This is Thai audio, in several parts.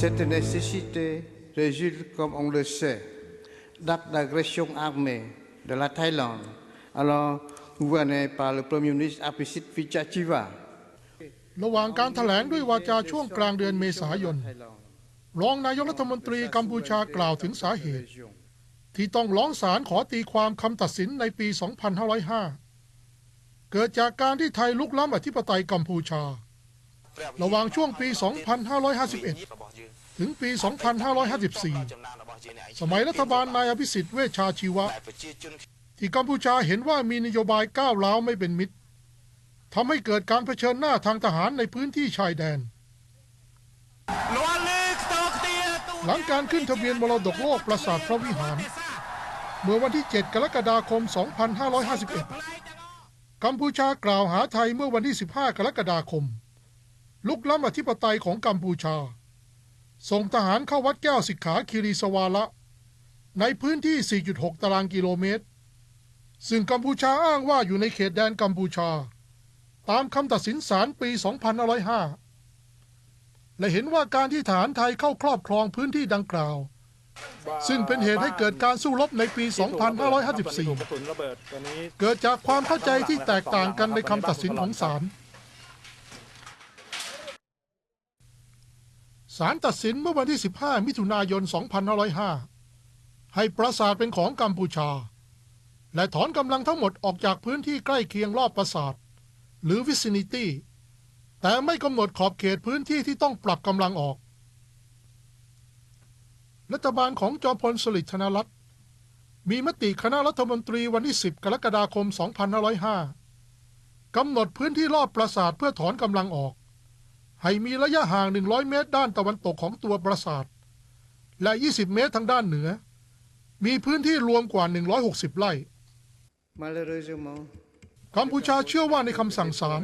Cette nécessité résulte, comme on le sait, d'actes d'agression armée de la Thaïlande, alors gouvernée par le Premier ministre Apisit Vichachiva. ระหว่างการแถลงด้วยวาจาช่วงกลางเดือนเมษายน รองนายกรัฐมนตรีกัมพูชากล่าวถึงสาเหตุ ที่ต้องร้องศาลขอตีความคำตัดสินในปี 2505 เกิดจากการที่ไทยลุกล้ำอธิปไตยกัมพูชา ระหว่างช่วงปี 2551 ถึงปี 2554 สมัยรัฐบาลนายอภิสิทธิ์เวชชาชีวะ ที่กัมพูชาเห็นว่ามีนโยบายก้าวร้าวไม่เป็นมิตรทำให้เกิดการเผชิญหน้าทางทหารในพื้นที่ชายแดน หลังการขึ้นทะเบียนมรดกโลกปราสาทพระวิหาร เมื่อวันที่ 7 กรกฎาคม 2551 กัมพูชากล่าวหาไทยเมื่อวันที่ 15 กรกฎาคม ลุกล้ำอธิปไตยของกัมพูชา ส่งทหารเข้าวัดแก้วสิกขาคีรีสวาละ ในพื้นที่ 4.6 ตารางกิโลเมตร ซึ่งกัมพูชาอ้างว่าอยู่ในเขตแดนกัมพูชา ตามคำตัดสินศาลปี 2505 และเห็นว่าการที่ฐานไทยเข้าครอบครองพื้นที่ดังกล่าว ซึ่งเป็นเหตุให้เกิดการสู้รบในปี 2554 เกิดจากความเข้าใจที่แตกต่างกันในคำตัดสินของศาล ศาลตัดสินเมื่อวันที่ 15 มิถุนายน 2505 ให้ปราสาทเป็นของกัมพูชา และถอนกำลังทั้งหมดออกจากพื้นที่ใกล้เคียงรอบปราสาท หรือ vicinity แต่ไม่กำหนดขอบเขตพื้นที่ที่ต้องปรับกำลังออก รัฐบาลของจอมพลสฤษดิ์ธนรัตน์มีมติคณะรัฐมนตรีวันที่ 10 กรกฎาคม 2505 กำหนดพื้นที่รอบปราสาทเพื่อถอนกำลังออก ให้มีระยะห่าง 100 เมตรด้านตะวันตกของตัวปราสาท และ 20 เมตรทางด้านเหนือ มีพื้นที่รวมกว่า 160 ไร่ Malheureusement, กัมพูชาเชื่อว่าในคำสั่งศาล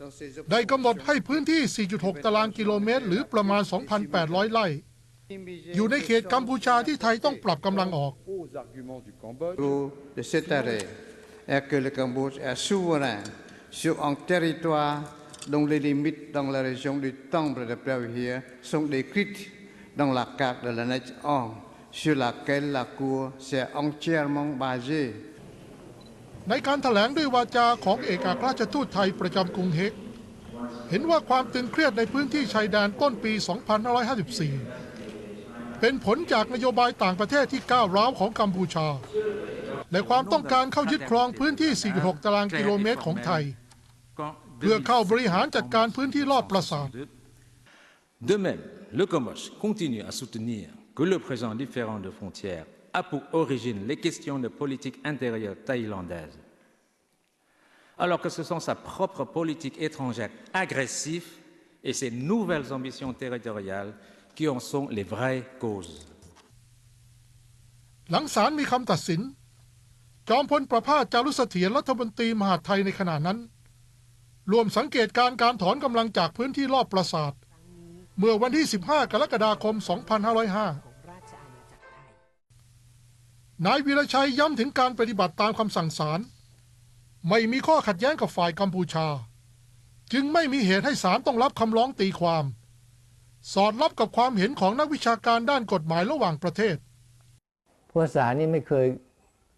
dans ces ได้กำหนดให้พื้นที่ 4.6 ตารางกิโลเมตร หรือประมาณ 2,800 ไร่ อยู่ในเขตกัมพูชาที่ไทยต้องปรับกำลังออก aux arguments du Cambodge. opposants de cet arrêt est que le Cambodge est souverain sur un territoire dont les limites dans la région du Temple de Pravia sont décrites dans la carte de l'annexe 1 sur laquelle la Cour s'est entièrement basée. ในการถแถลงด้วยวาจาของเอกอัครราชทูตไทยประจำกรุงเฮก เห็นว่าความตึงเครียดในพื้นที่ชายแดนต้นปี 2554 เป็นผลจากนโยบายต่างประเทศที่ก้าวร้าวของกัมพูชา และความต้องการเข้ายึดครองพื้นที่ 4.6 ตารางกิโลเมตรของไทย เพื่อเข้าบริหารจัดการพื้นที่รอบปราสาท De même, le Cambodge continue à soutenir que le présent différend de frontières a pour origine les questions de politique intérieure thaïlandaise, alors que ce sont sa propre politique étrangère agressive et ses nouvelles ambitions territoriales qui en sont les vraies causes. หลังศาลมีคำตัดสิน จอมพลประภาสจารุเสถียรรัฐมนตรีมหาดไทยในขณะนั้น รวมสังเกตการการถอนกำลังจากพื้นที่รอบปราสาท เมื่อวันที่ 15 กรกฎาคม 2505 นายวีรชัยย้ำถึงการปฏิบัติตามคำสั่งศาล ไม่มีข้อขัดแย้งกับฝ่ายกัมพูชา จึงไม่มีเหตุให้ศาลต้องรับคำร้องตีความ สอดรับกับความเห็นของนักวิชาการด้านกฎหมายระหว่างประเทศเพราะศาลนี่ไม่เคย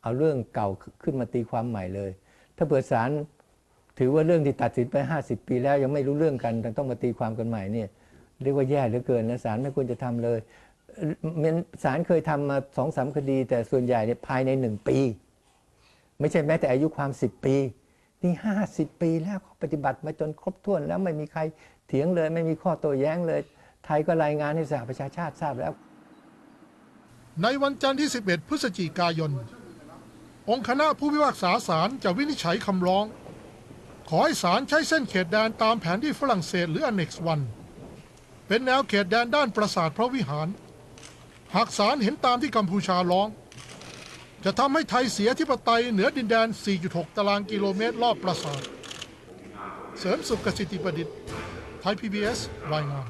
เอาเรื่องเก่าขึ้นมาตีความใหม่เลย ถ้าเปิดศาล ถือว่าเรื่องที่ตัดสินไป 50 ปีแล้วยังไม่รู้เรื่องกันต้องมาตีความกันใหม่เนี่ยเรียกว่าแย่เหลือเกินนะศาลไม่ควรจะทำเลยเอ่อศาลเคยทำมาสองสามคดี แต่ส่วนใหญ่เนี่ยภายในหนึ่งปี ไม่ใช่แม้แต่อายุความ10ปี นี่50ปีแล้วเขาปฏิบัติมาจนครบถ้วนแล้วไม่มีใครเถียงเลย ไม่มีข้อโต้แย้งเลย ไทยก็รายงานให้สหประชาชาติทราบแล้ว ในวันจันทร์ที่ 11 พฤศจิกายน องค์คณะผู้พิพากษาศาลจะวินิจฉัยคำร้อง ขอให้ศาลใช้เส้นเขตแดนตามแผนที่ฝรั่งเศสหรืออเนกส์วันเป็นแนวเขตแดนด้านปราสาทพระวิหาร หากศาลเห็นตามที่กัมพูชาร้อง จะทำให้ไทยเสียที่ปไตยเหนือดินแดน 4.6 ตารางกิโลเมตรรอบปราสาท เสริมสุขกสิทธิประดิษฐ์ไทย PBS รายงาน